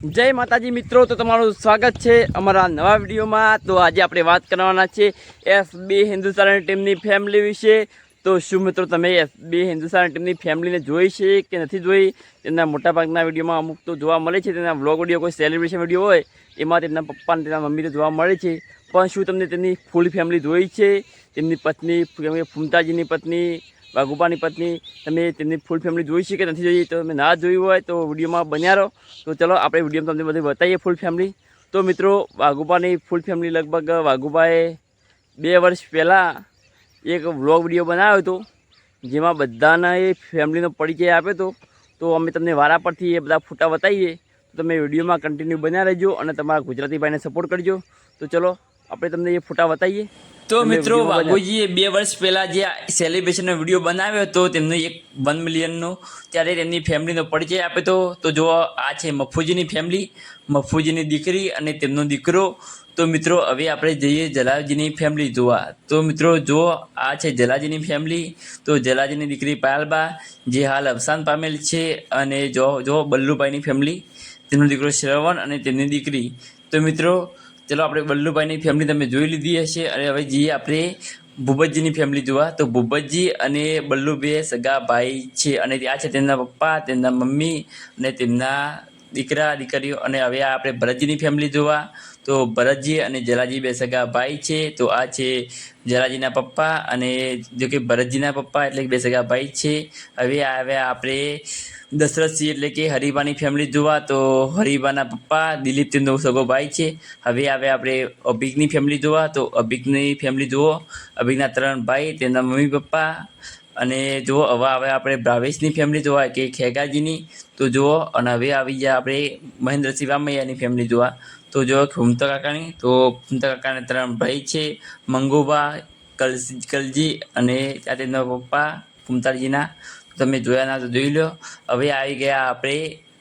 જય માતાજી મિત્રો, તો તમારું સ્વાગત છે અમારા નવા વિડીયોમાં. તો આજે આપણે વાત કરવાના છે એસબી હિન્દુસ્તાન ટીમની ફેમિલી વિશે. તો શું મિત્રો, તમે એસબી હિન્દુસ્તાન ટીમની ફેમિલીને જોઈ છે કે નથી જોઈ? તેમના મોટાભાગના વિડીયોમાં અમુક તો જોવા મળે છે. તેના વ્લોગ વીડિયો કોઈ સેલિબ્રેશન વીડિયો હોય, એમાં તેમના પપ્પા અને તેના મમ્મી જોવા મળે છે. પણ શું તમને તેમની ફૂલ ફેમિલી જોઈ છે? તેમની પત્ની ફૂમતાજીની પત્ની વાઘુબાની પત્ની, તમે તેમની ફૂલ ફેમિલી જોઈ છે કે નથી જોઈ, તો તમે ના જોયું હોય તો વિડીયોમાં બન્યા રહો. તો ચલો, આપણે વિડીયોમાં તમને બધું બતાવીએ ફૂલ ફેમિલી તો મિત્રો વાઘુપાની ફૂલ ફેમિલી લગભગ વાઘુપાએ બે વર્ષ પહેલાં એક વ્લોગ વીડિયો બનાવ્યો હતો, જેમાં બધાના એ ફેમિલીનો પરિચય આપ્યો હતો. તો અમે તમને વારા પરથી એ બધા ફોટા બતાવીએ. તો તમે વિડીયોમાં કન્ટિન્યુ બન્યા રહેજો અને તમારા ગુજરાતી ભાઈને સપોર્ટ કરજો. તો ચલો, આપણે તમને એ ફોટા બતાવીએ. તો મિત્રો વિડીયોમાં બે વર્ષ પહેલા જે સેલિબ્રેશનનો વીડિયો બનાવ્યો હતો તેમનો એક વન મિલિયનનો ત્યારે તેમની ફેમિલીનો પરિચય આપ્યો હતો. તો જો આ છે મફુજીની ફેમિલી મફુજીની દીકરી અને તેમનો દીકરો. તો મિત્રો હવે આપણે જઈએ જલાજીની ફેમિલી જોવા. તો મિત્રો જો આ છે જલાજીની ફેમિલી તો જલાજીની દીકરી પાયલબા જે હાલ અવસાન પામેલ છે અને જો જો બલ્લુભાઈની ફેમિલી તેમનો દીકરો શ્રવણ અને તેમની દીકરી. તો મિત્રો ચલો આપણે વલ્લુભાઈની ફેમિલી તમે જોઈ લીધી હશે. અને હવે જઈએ આપણે ભૂપતજીની ફેમિલી જોવા. તો ભૂપતજી અને બલ્લુભાઈ સગા ભાઈ છે અને આ છે તેમના પપ્પા, તેમના મમ્મી અને તેમના દીકરા, દીકરીઓ અને હવે આપણે ભરતજીની ફેમિલી જોવા, તો ભરતજી અને જલાજી બે સગા ભાઈ છે, તો આ છે જલાજીના પપ્પા અને જો કે ભરતજીના પપ્પા એટલે બે સગા ભાઈ છે. હવે આવ્યા આપણે દશરથસિંહ એટલે કે હરિભાની ફેમિલી જોવા, તો હરીબાના પપ્પા દિલીપ તેમનો સગો ભાઈ છે. હવે આવે આપણે અભિકની ફેમિલી જોવા, તો અભિકની ફેમિલી જુઓ. અભિકના ત્રણ ભાઈ તેમના મમ્મી પપ્પા અને જો હવે આવે આપણે ભાવેશની ફેમિલી જોવા કે ખેગાજીની. તો જુઓ, અને હવે આવી ગયા આપણે મહેન્દ્રસિંહ વામૈયાની ફેમિલી જોવા. તો જો ફૂમતા કાકાની. તો ફૂમતા કાકાના ત્રણ ભાઈ છે મંગુબા કલ કલજી અને ત્યાં તેમના પપ્પા કુમતાજીના તમે જોયા ના તો જોઈ લો. હવે આવી ગયા આપણે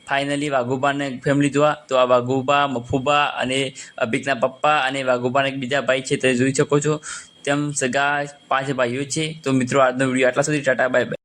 ફાઇનલી વાઘુબાને ફેમિલી જોવા. તો આ વાઘુબા, મફુબા અને અભિકના પપ્પા અને વાઘુબાના એક બીજા ભાઈ છે, તે જોઈ શકો છો. તેમ સગા પાંચ ભાઈઓ છે. તો મિત્રો, આજનો વીડિયો આટલા સુધી. Tata bye bye